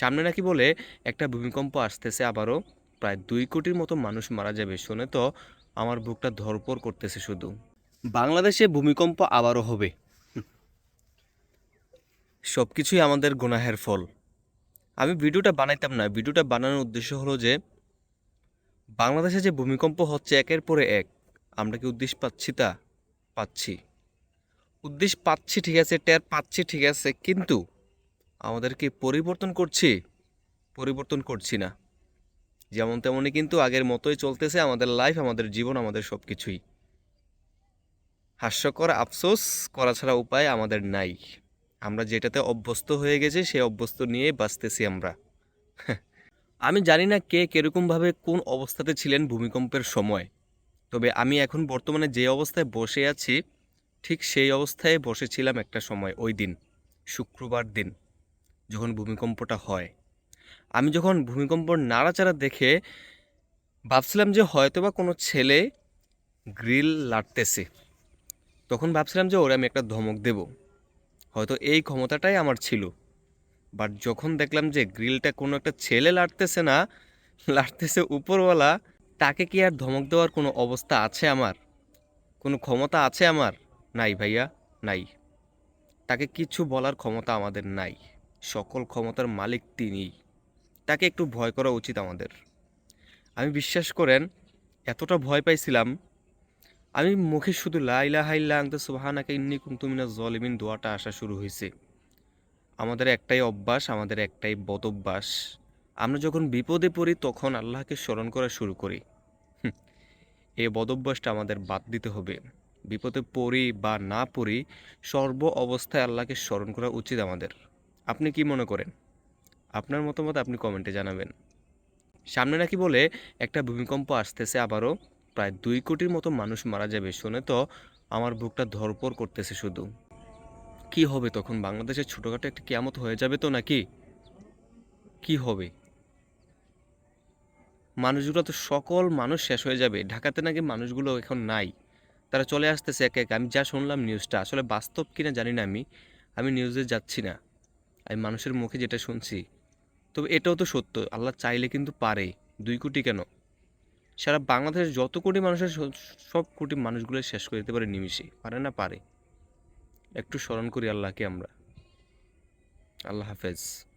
সামনে নাকি বলে একটা ভূমিকম্প আসতেছে আবারও। প্রায় দুই কোটির মতো মানুষ মারা যাবে, শুনে তো আমার বুকটা ধরপর করতেছে শুধু। বাংলাদেশে ভূমিকম্প আবারও হবে। সব কিছুই আমাদের গুনাহের ফল। আমি ভিডিওটা বানাইতাম না, ভিডিওটা বানানোর উদ্দেশ্য হলো যে, বাংলাদেশে যে ভূমিকম্প হচ্ছে একের পরে এক, আমরা কি উদ্দেশ্য পাচ্ছি তা? পাচ্ছি। উদ্দেশ্য পাচ্ছি ঠিক আছে, টের পাচ্ছি ঠিক আছে, কিন্তু আমাদের কি পরিবর্তন করছি পরিবর্তন করছি না। যেমন তেমনই কিন্তু আগের মতোই চলতেছে আমাদের লাইফ আমাদের জীবন, আমাদের সব কিছুই হাস্যকর আফসোস করা ছাড়া উপায় আমাদের নাই। আমরা যেটাতে অভ্যস্ত হয়ে গেছি, সেই অভ্যস্ত নিয়ে বাঁচতেছি আমরা। আমি জানি না কে কীরকমভাবে কোন অবস্থাতে ছিলেন ভূমিকম্পের সময়। তবে আমি এখন বর্তমানে যে অবস্থায় বসে আছি, ঠিক সেই অবস্থায় বসেছিলাম একটা সময়, ওই দিন, শুক্রবার দিন। যখন ভূমিকম্পটা হয়। আমি যখন ভূমিকম্প নাড়াচাড়া দেখে ভাবছিলাম যে হয়তো বা কোনো ছেলে গ্রিল লাটতেছে। তখন ভাবছিলাম যে ওরা আমি একটা ধমক দেব। হয়তো এই ক্ষমতাটাই আমার ছিল। বাট যখন দেখলাম যে গ্রিলটা কোনো একটা ছেলে লাটতেছে না, লাটতেছে উপরওয়ালা, তাকে কি আর ধমক দেওয়ার কোনো অবস্থা আছে আমার? কোনো ক্ষমতা আছে আমার? নাই ভাইয়া, নাই। তাকে কিছু বলার ক্ষমতা আমাদের নাই। সকল ক্ষমতার মালিক তিনিই। তাকে একটু ভয় করা উচিত আমাদের। আমি বিশ্বাস করেন, এতটা ভয় পাইছিলাম, আমি মুখে শুধু লাইলা হাইল্লা আংতে সুবাহানাকে ইন্নি কুন্তুমিনা জলিমিন দোয়াটা আসা শুরু হয়েছে আমাদের একটাই অভ্যাস, আমাদের একটাই বদ অভ্যাস আমরা যখন বিপদে পড়ি, তখন আল্লাহকে স্মরণ করা শুরু করি। এই বদ অভ্যাসটা আমাদের বাদ দিতে হবে। বিপদে পড়ি বা না পড়ি, সর্ব অবস্থায় আল্লাহকে স্মরণ করা উচিত আমাদের। আপনি কি মনে করেন? আপনার মতামত আপনি কমেন্টে জানাবেন। সামনে নাকি বলে একটা ভূমিকম্প আসতেছে আবারও, প্রায় দুই কোটির মতো মানুষ মারা যাবে। শুনে তো আমার বুকটা ধরপর করতেছে শুধু। কি হবে তখন? বাংলাদেশের ছোটোখাটো একটা কেয়ামত হয়ে যাবে তো নাকি? কি হবে? মানুষগুলো তো সকল মানুষ শেষ হয়ে যাবে। ঢাকাতে নাকি মানুষগুলো এখন নাই। তারা চলে আসতেছে একে একে। আমি যা শুনলাম নিউজটা আসলে বাস্তব কিনা জানি না আমি। আমি নিউজে যাচ্ছি না। আমি মানুষের মুখে যেটা শুনছি, তবে এটাও তো সত্য, আল্লাহ চাইলে কিন্তু পারে। দুই কোটি কেন? সারা বাংলাদেশের যত কোটি মানুষের সব কোটি মানুষগুলো শেষ করে দিতে পারে নিমিষে। পারে না পারে। একটু স্মরণ করি আল্লাহকে আমরা। আল্লাহ হাফেজ।